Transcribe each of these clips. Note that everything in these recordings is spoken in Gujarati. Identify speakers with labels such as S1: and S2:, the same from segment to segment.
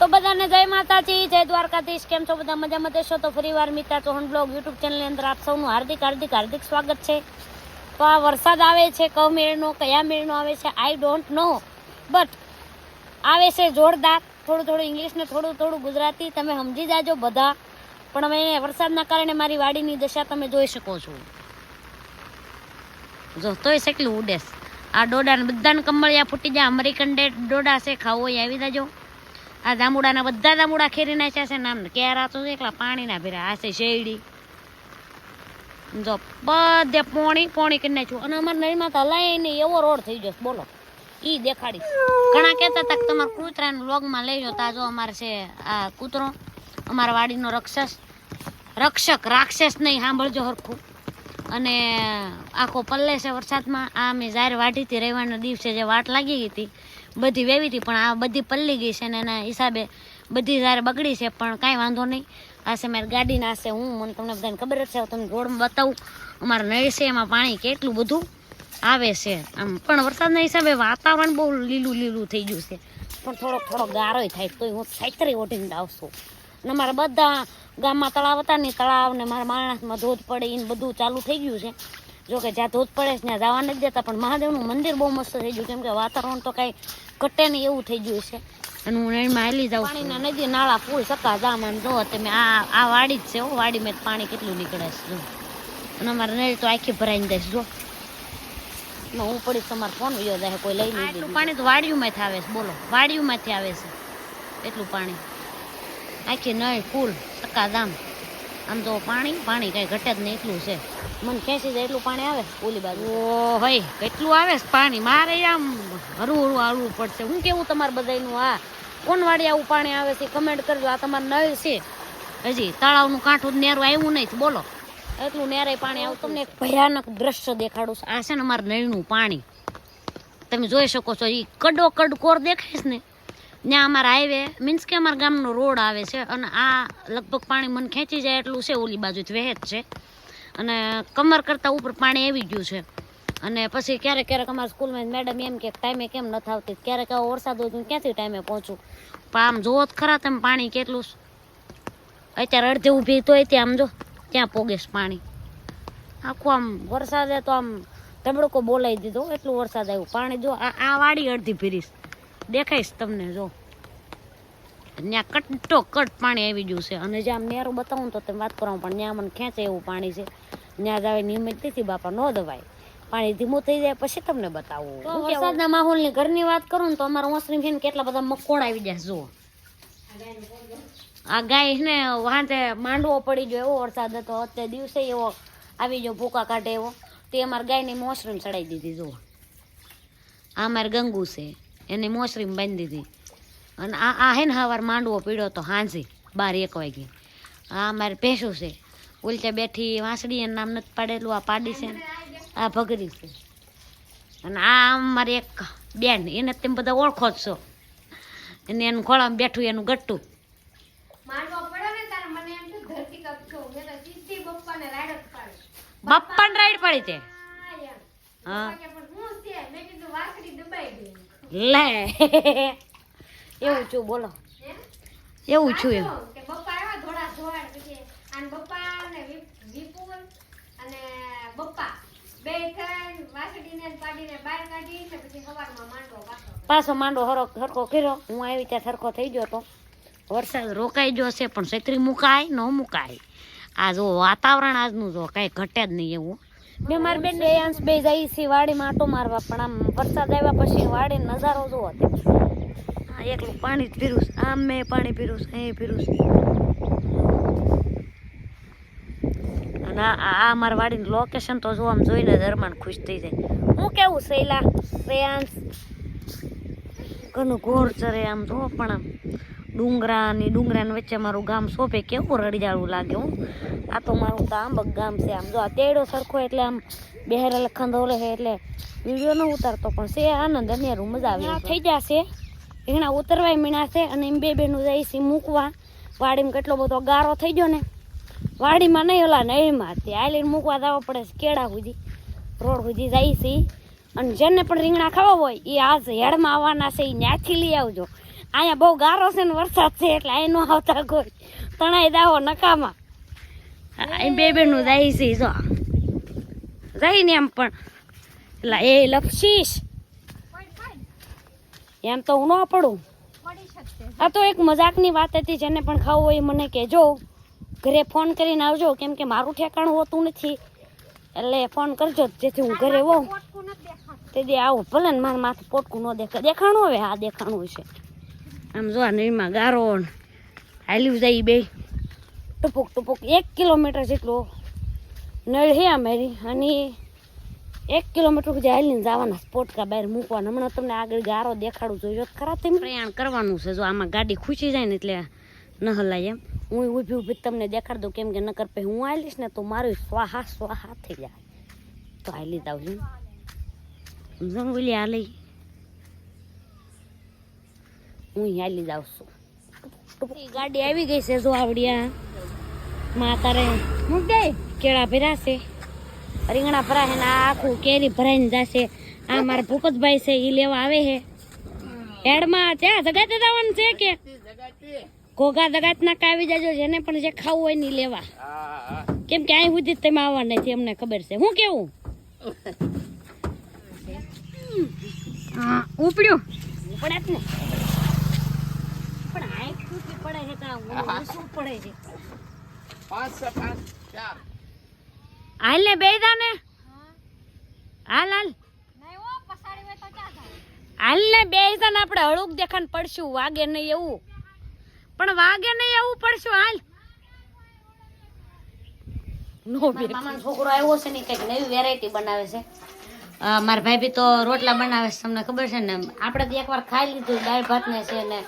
S1: તો બધાને જય માતાજી, જય દ્વારકાધીશ. કેમ છો બધા? મજામાં દેશો તો ફરીવાર મિતા ચૌહાણ બ્લોગ યુટ્યુબ ચેનલની અંદર આપ સૌનું હાર્દિક હાર્દિક હાર્દિક સ્વાગત છે. તો આ વરસાદ આવે છે, કયો મેળનો, કયા મેળનો આવે છે આઈ ડોન્ટ નો બટ આવે છે જોરદાર. થોડું થોડું ઇંગ્લિશ ને થોડું થોડું ગુજરાતી તમે સમજી જાજો બધા. પણ હવે વરસાદના કારણે મારી વાડીની દશા તમે જોઈ શકો છો. જો, તોય કેટલું ઉડેસ આ ડોડાને બધાને કમળિયા ફૂટી જાય. અમેરિકન ડેટ ડોડા છે, ખાવો આવી જાજો. આ જાંબુડાના બધા જાંબુડા ખેરી નાખ્યા છે નામ કેરા તો એકલા પાણીના ભેરા. આ છે શેરડી. જો બધે પોણી પોણી કરી નાખ્યું. અને અમારા નળીમાં તો હલાય નહીં, એવો રોડ થઈ જશે બોલો. ઈ દેખાડીશ ઘણા કહેતા હતા કે તમારા કૂતરાને લોગમાં લઈ જાઓ તાજો અમારે છે આ કૂતરો. અમારા વાડીનો રક્ષસ. રક્ષક, રાક્ષસ નહીં, સાંભળજો હરખું. અને આખો પલ્લે છે વરસાદમાં. આ અમે જાહેર હતી રહેવાના દિવસે જે વાટ લાગી ગઈ હતી, બધી વેવી હતી, પણ આ બધી પલ્લી ગઈ છે ને એના હિસાબે બધી જાહેર બગડી છે, પણ કાંઈ વાંધો નહીં. આ છે મારી ગાડીના છે હું, મને તમને બધાને ખબર જ છે તમને રોડમાં બતાવું. અમારા નળ છે, એમાં પાણી કેટલું બધું આવે છે. આમ, પણ વરસાદના હિસાબે વાતાવરણ બહુ લીલું લીલું થઈ ગયું છે. પણ થોડોક થોડો ગારોય થાય, તોય હું છાતરી ઓઢીને આવશું. અને અમારા બધા ગામમાં તળાવ હતા ને તળાવ ને મારા માણસમાં ધોધ પડે એને બધું ચાલુ થઈ ગયું છે. જો કે જ્યાં ધોધ પડે છે ત્યાં જવા નથી દેતા પણ મહાદેવનું મંદિર બહુ મસ્ત થઈ ગયું કેમ કે વાતાવરણ તો કાંઈ ઘટે નહીં એવું થઈ ગયું છે. અને હું એમાં હાલી જાઉં પાણીના નદી નાળા ફૂલ સકા જામ અને જો તમે આ આ વાડી જ છે હો. વાડીમાં પાણી કેટલું નીકળે છે જો. અને અમારે નળી તો આખી ભરાઈને દઈશ જો. હું પડીશ તમારો ફોન વયો જાય કોઈ લઈ નહીં એટલું પાણી તો વાડીઓમાંથી આવે છે બોલો. વાડીઓમાંથી આવે છે એટલું પાણી. આખી નળ ફૂલ ચક્કાજામ આમ તો પાણી પાણી કઈ ઘટે જ નહીં એટલું છે. મને ખેંચી જાય એટલું પાણી આવે ઓલી બાજુ. ઓ ભાઈ કેટલું આવે પાણી? મારે આમ હરું હરું હળવું પડશે. હું કેવું તમારે બધાનું આ કોણ વાળી આવું પાણી આવે છે? કમેન્ટ કરજો. આ તમારે નળ છે. હજી તળાવનું કાંઠું જ નેરું આવ્યું નહીં બોલો. એટલું નેરે પાણી આવું તમને એક ભયાનક દ્રશ્ય દેખાડું છું. આ છે ને અમારે નળનું પાણી. તમે જોઈ શકો છો એ કડો કડ કોર દેખાય છે ને ત્યાં અમારા હાઈવે, મીન્સ કે અમારા ગામનો રોડ આવે છે અને આ લગભગ પાણી મને ખેંચી જાય એટલું છે, ઓલી બાજુ વહે જ છે. અને કમર કરતાં ઉપર પાણી આવી ગયું છે. અને પછી ક્યારેક ક્યારેક અમારા સ્કૂલમાં મેડમ એમ કે, ટાઈમે કેમ નથી આવતી ક્યારેક આવો વરસાદ હોય તો ક્યાંથી ટાઈમે પહોંચું? પણ આમ જોવો જ ખરા તમે પાણી કેટલું અત્યારે અડધે ઊભી તોય ત્યાં, આમ જો, ત્યાં પોગેશ પાણી. આખું આમ વરસાદે તો આમ તબડકો બોલાવી દીધો, એટલું વરસાદ આવ્યું. પાણી જો આ વાડી અડધી ફીરીશ દેખાઈશ તમને જો. ત્યાં કટ્ટો કટ પાણી આવી ગયું છે. અને જે આમ નેરું બતાવું તો તમે વાત કરાવું પણ ત્યાં મને ખેંચે એવું પાણી છે. ત્યાં જાવે નિયમિત નથી બાપા ન દવાય. પાણી ધીમું થઈ જાય પછી તમને બતાવું. વરસાદના માહોલની ઘરની વાત કરું તો અમારા ઓસરી ફેન કેટલા બધા મકોડ આવી જાય જુઓ. આ ગાય છે ને વાંધે માંડવો પડી ગયો એવો વરસાદ હતો. અત્યારે દિવસે એવો આવી ગયો ભૂકા કાઢે એવો. તે અમારા ગાયની મોસરીમ ચડાવી દીધી જુઓ. આ અમારે ગંગુ છે. એને મોસરીમ બાંધી દીધી. અને આ આ હે ને સવાર માંડવો પીડ્યો તો હાંસી બાર એક વાગે. આ મારે ભેંસું છે. ઉલટે બેઠી વાંસળી એનું નામ નથી પાડેલું આ પાડી છે આ ભગરી છે. અને આ આમ મારી એક બેન એને તમે બધા ઓળખો જ છો. અને એનું ખોળામાં બેઠું એનું ગટ્ટું.
S2: બાપ્પાને
S1: રાઈડ પડી. તે? હા
S2: પપ્પા કે પણ હું છે મેં કીધું વાસળી દબાઈ ગઈ
S1: લે. એવું છું બોલો. એવું છું એમ.
S2: પછી
S1: માંડો હરો સરખો કર્યો. હું આવી ત્યાં સરખો થઈ ગયો તો. વરસાદ રોકાઈ ગયો છે પણ છત્રી મુકાય ન મુકાય. આ જો વાતાવરણ આજનું જો કાંઈ ઘટે જ નહીં એવું. બે મારી બેન અંશ બે જાય છે વાડીમાં આટો મારવા પણ આમ વરસાદ આવ્યા પછી વાડી નજારો જોવો તે આ એકલું પાણી જ પીરું આમ મેં પાણી પીરું અહીં પીરું અને આ મારા વાડીની લોકેશન તો જો આમ જોઈને દરમાન ખુશ થઈ જાય. હું કેવું શૈલા શ્રેયાંશ ઘણું ઘોર ચરે આમ જો પણ આમ ડુંગરાની ડુંગરાની વચ્ચે મારું ગામ શોભે કેવું રડિયાળું લાગે હું. આ તો મારું ગામ ગામ છે આમ. જો આ તેડો સરખો એટલે આમ બેહેરા લખન દોલે છે એટલે વીડિયો ન ઉતારતો પણ છે આનંદ અનેરું મજા આવી થઈ જશે. એના ઉતરવાય મીણા છે અને એમ બે બેનું જાય છે મૂકવા. વાડીમાં કેટલો બધો ગારો થઈ ગયો ને. વાડીમાં નહીં ઓલા નળીમાં તે આલીને મૂકવા જવા પડે છે કેળા સુધી રોડ સુધી જાય છે. અને જેને પણ રીંગણા ખાવા હોય એ આજ હેડમાં આવવાના છે એ ત્યાંથી લઈ આવજો. અહીંયા બહુ ગારો છે ને વરસાદ છે એટલે અહીં નો આવતા કોઈ. તણાઈ દાવો નકામાં. અહીં બે બેનું જાય છે જો. જાય ને એમ પણ. એટલે એ લપસીશ એમ તો હું ન પડું. આ તો એક મજાકની વાત હતી જેને પણ ખાવું હોય મને કહેજો. ઘરે ફોન કરીને આવજો કેમ કે મારું ઠેકાણું હોતું નથી. એટલે ફોન કરજો જેથી હું ઘરે હોઉં.
S2: તેથી
S1: તે દે આવું ભલે ને મારા માથે પોટકું ન દેખા દેખાણું હવે આ દેખાણું છે. આમ જો આ નળીમાં ગારો હાલ્યું જાય બે. ટપુક ટપુક એક કિલોમીટર જેટલો નળ છે અમારી અને એક કિલોમીટર સુધી હાલીને જવાના સ્પોટકા બહાર મૂકવાના. હમણાં તમને આગળ ગારો દેખાડું જોયો તો ખરા તેમ? પ્રયાણ કરવાનું છે. જો આમાં ગાડી ખૂચી જાય ને એટલે ન હલાય એમ. હું ઊભી ઊભી તમને દેખાડ દઉં કેમ કે નકર પછી હું હાલીશ ને તો મારું સ્વાહા સ્વાહા થઈ જાય. તો હાલી જાવ છું. આ હાલી હું હાલી જાઉં છું ગાડી આવી ગઈ છે જો આવડિયા. માં તારે હું કે? કેળા ભરાશે રીંગણા ભરાય ને આખું કેરી ભરાઈને જશે. આ મારા ભૂપતભાઈ છે એ લેવા આવે છે. હેડમાં ત્યાં જગાતે જવાનું છે કે? ઘોઘા જગાત ના આવી જાજો જેને પણ જે ખાવું હોય ને લેવા. કેમ કે અહીં સુધી જ તમે આવવા નથી અમને ખબર છે. હું કેવું? ઉપડ્યું. ઉપડે જ ને. પડે છે કાં શું પડે છે? હાલ ને બે ને હાલ હાલ.
S2: નહીં હો પસાડી હોય તો ક્યાં થાય?
S1: હાલ ને બે ને આપણે હળુક દેખાન પડશું વાગે નહીં એવું. પણ વાગે નહીં એવું પડશું હાલ. નો મામાનો છોકરો આવ્યો છે ને કંઈક નવી વેરાયટી બનાવે છે. મારા ભાઈ બી તો રોટલા બનાવે છે તમને ખબર છે ને? આપણે તો એકવાર ખાઈ લીધું દાળ ભાત ને છે ને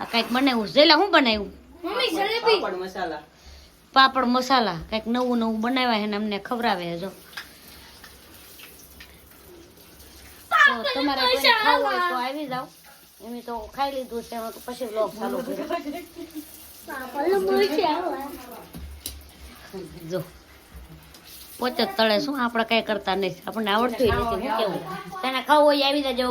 S1: આ કંઈક બનાવ્યું છે? જેલા શું બનાવ્યું?
S2: મમ્મી જલેબી.
S1: પાપડ મસાલા. કંઈક નવું નવું બનાવ્યા છે ને અમને ખવડાવે છે જો. તો તમારે કોઈ ખાવું હોય તો આવી જાઓ. એમ તો ખાઈ લીધું છે તો પછી વ્લોગ ચાલુ જો. પોતે તળે શું? આપણે કઈ કરતા નથી આપણને આવડતું નથી હું કેવું? તને ખાવું હોય આવી જજો.